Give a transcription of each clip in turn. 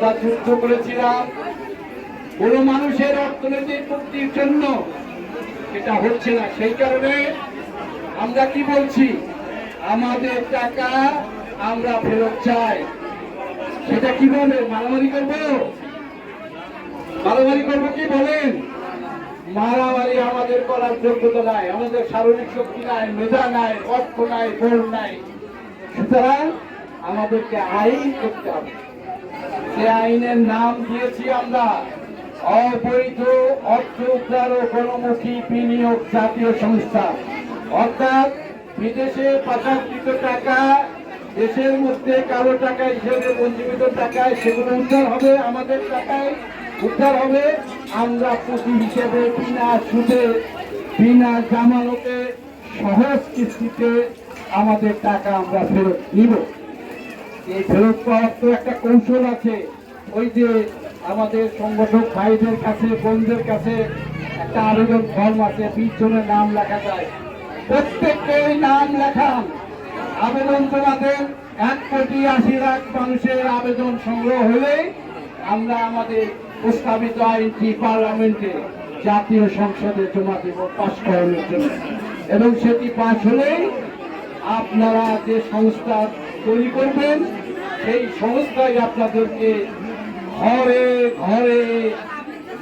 আমরা যুদ্ধ করেছিলাম। কোন মানুষের অর্থনৈতিক মুক্তির জন্য এটা হচ্ছে না। সেই কারণে আমরা কি বলছি? আমাদের টাকা আমরা ফেরত চাই। সেটা কীভাবে? মারামারি করব? মারামারি করব কি বলেন? মারামারি আমাদের করার যোগ্যতা নাই, আমাদের শারীরিক শক্তি নাই, মেধা নাই, অর্থ নাই, বল নাই। সুতরাং আমাদেরকে আইন করতে হবে। সে আইনের নাম দিয়েছি আমরা। অবৈধ অর্থ উদ্ধার ও গণমুখী বিনিয়োগ জাতীয় সংস্থা। অর্থাৎ বিদেশে পাচারকৃত টাকা, দেশের মধ্যে কালো টাকা হিসেবে পঞ্জীবিত টাকায় সেগুলো উদ্ধার হবে, আমাদের টাকায় উদ্ধার হবে। আমরা পুঁজি হিসেবে বিনা সুদে, বিনা জামানতে সহজ কিস্তিতে আমাদের টাকা আমরা ফেরত নিব। এই ফেরত পাওয়ার তো একটা কৌশল আছে। ওই যে আমাদের সংগঠক ভাইদের কাছে, বোনদের কাছে একটা আবেদন ফর্ম আছে, বিশ নাম লেখা যায়। প্রত্যেককে নাম লেখান। আবেদন জমাতেন এক কোটি আশি লাখ মানুষের আবেদন সংগ্রহ হলে আমরা আমাদের প্রস্তাবিত আইনটি পার্লামেন্টে জাতীয় সংসদে জমা দেব, পাশ করানোর জন্য। এবং সেটি পাশ হলেই আপনারা যে সংস্থা তৈরি করবেন সেই সংস্থাই আপনাদেরকে ঘরে ঘরে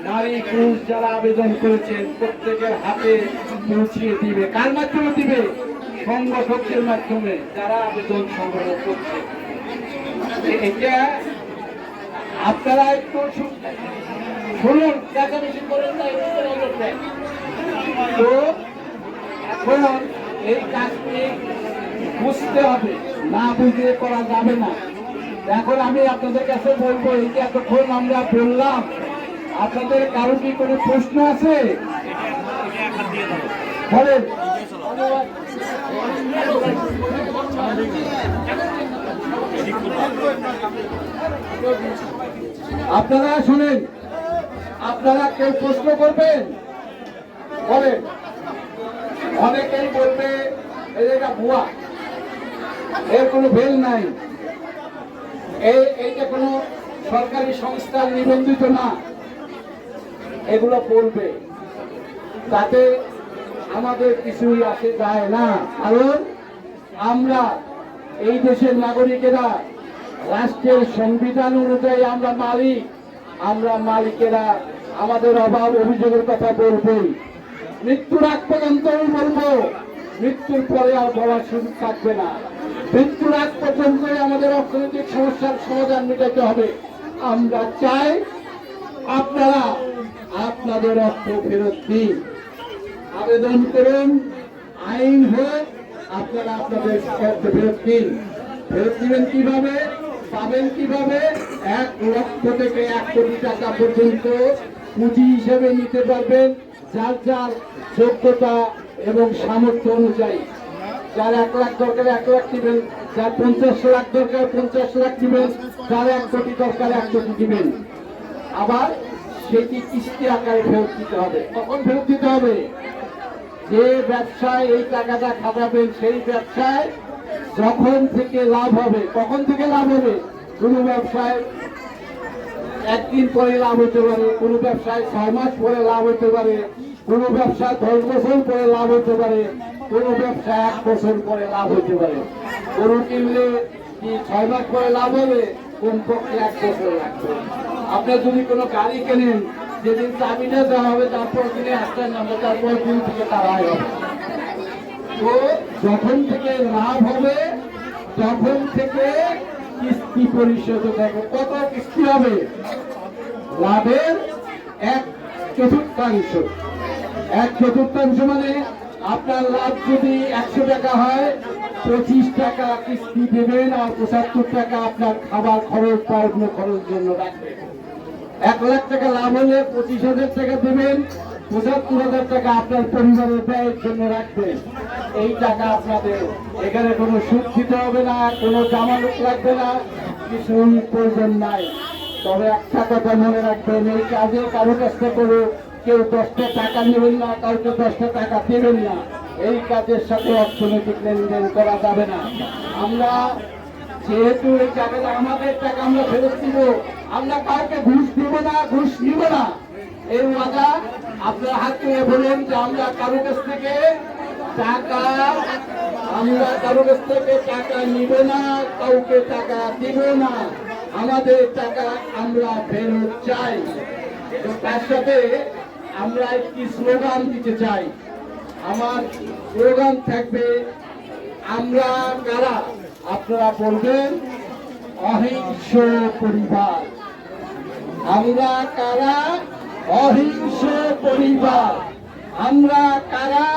নারী পুরুষ যারা আবেদন করেছেন, প্রত্যেকের হাতে পৌঁছিয়ে দিবে। কার মাধ্যমে দিবে? সংগঠকদের মাধ্যমে যারা আবেদন সংগ্রহ করছে। এটা আপনারা একটু শুনুন। তো এখন এই কাজটি বুঝতে হবে, না বুঝিয়ে করা যাবে না। এখন আমি আপনাদের কাছে বলব, এই এতক্ষণ আমরা বললাম, আপনাদের কারও কি কোনো প্রশ্ন আছে? আপনারা শুনেন, আপনারা কেউ প্রশ্ন করবেন? বলেন। অনেকেই বলবে এটা ভুয়া। এর কোনো ভেল নাই। এই, এইটা কোনো সরকারি সংস্থা নিবন্ধিত না। এগুলো বলবে। তাতে আমাদের কিছুই আসে যায় না। কারণ আমরা এই দেশের নাগরিকেরা, রাষ্ট্রের সংবিধান অনুযায়ী আমরা মালিক। আমরা মালিকেরা আমাদের অভাব অভিযোগের কথা বলবই। মৃত্যুর আগ পর্যন্ত আমি বলব। মৃত্যুর পরে আর বলার সুযোগ থাকবে না। মৃত্যুর আগ পর্যন্ত আমাদের অর্থনৈতিক সমস্যার সমাধান মেটাতে হবে। আমরা চাই আপনারা আপনাদের অর্থ ফেরত দিন। আবেদন করুন, আইন হোক, আপনারা আপনাদের অর্থ ফেরত দিন। ফেরত দিবেন কীভাবে? পাবেন কীভাবে? এক লক্ষ থেকে এক কোটি টাকা পর্যন্ত পুঁজি হিসেবে নিতে পারবেন। যার যার যোগ্যতা এবং সামর্থ্য অনুযায়ী যার এক লাখ দরকার, এক লাখ দিবেন। যার পঞ্চাশ লাখ দরকার, পঞ্চাশ লাখ দিবেন। যার এক কোটি দরকার, এক কোটি দিবেন। আবার সেটি কিস্তি আকারে ফেরত দিতে হবে। কখন ফেরত দিতে হবে? যে ব্যবসায় এই টাকাটা খাটাবেন, সেই ব্যবসায় যখন থেকে লাভ হবে, কখন থেকে লাভ হবে? কোন ব্যবসায় একদিন পরে লাভ হতে পারে, কোন ব্যবসায় ছয় মাস পরে লাভ হতে পারে। কোন ব্যবসায় দশ বছর পরে লাভ হতে পারে, কোন ব্যবসা এক বছর পরে লাভ হতে পারে। গরু কিনলে কি ছয় মাস পরে লাভ হবে? কোন পক্ষে এক বছর লাগবে? আপনি যদি কোনো গাড়ি কেনেন, যেদিন চাবিটা দেওয়া হবে, তারপর দিনে আসতেন নামবে তারপর দিন থেকে তারাই হবে। তো যখন থেকে লাভ হবে, তখন থেকে কিস্তি পরিশোধ হবে। কত কিস্তি হবে? লাভের এক চতুর্থাংশ। এক চতুর্থাংশ মানে আপনার লাভ যদি একশো টাকা হয়, পঁচিশ টাকা কিস্তি দেবেন আর পঁচাত্তর টাকা আপনার খাবার খরচ বা অন্য খরচ জন্য রাখবেন। এক লাখ টাকা লাভ হলে পঁচিশ হাজার টাকা দেবেন, পঁচাত্তর হাজার টাকা আপনার পরিবারের ব্যয়ের জন্য রাখবেন। এই টাকা আপনাদের এখানে কোনো সুদ দিতে হবে না, কোনো জামানত লাগবে না, কিছুই প্রয়োজন নাই। তবে একটা কথা মনে রাখবেন, এই কাজে কারও কাছ থেকে কেউ দশটা টাকা নেবেন না, কাউকে দশটা টাকা দেবেন না। এই কাজের সাথে অর্থনৈতিক লেনদেন করা যাবে না। আমরা যেহেতু এই টাকাটা আমাদের টাকা আমরা ফেরত দিব, আমরা কাউকে ঘুষ দিব না, ঘুষ নিব না। এই ওয়াদা আপনার হাত বলেন যে আমরা কারও কাছ থেকে টাকা, আমরা কারও কাছ থেকে টাকা নিব না, কাউকে টাকা দিব না। আমাদের টাকা আমরা ফেরত চাই। তার সাথে আমরা একটি স্লোগান দিতে চাই। আমার স্লোগান থাকবে আমরা কারা? আপনারা বলবেন অহিংস পরিবার। আমরা কারা? অহিংস পরিবার। আমরা কারা?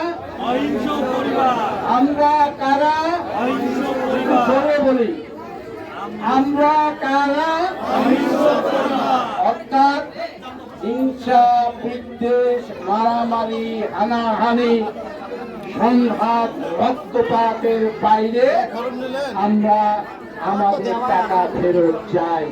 অহিংস পরিবার। আমরা কারা? অহিংস পরিবার। বলি আমরা কারা? অহিংস পরিবার। অর্থাৎ হিংসা বিদ্বেষ মারামারি হানাহানি সংঘাত রক্তপাতের বাইরে আমরা আমাদের টাকা ফেরত চাই।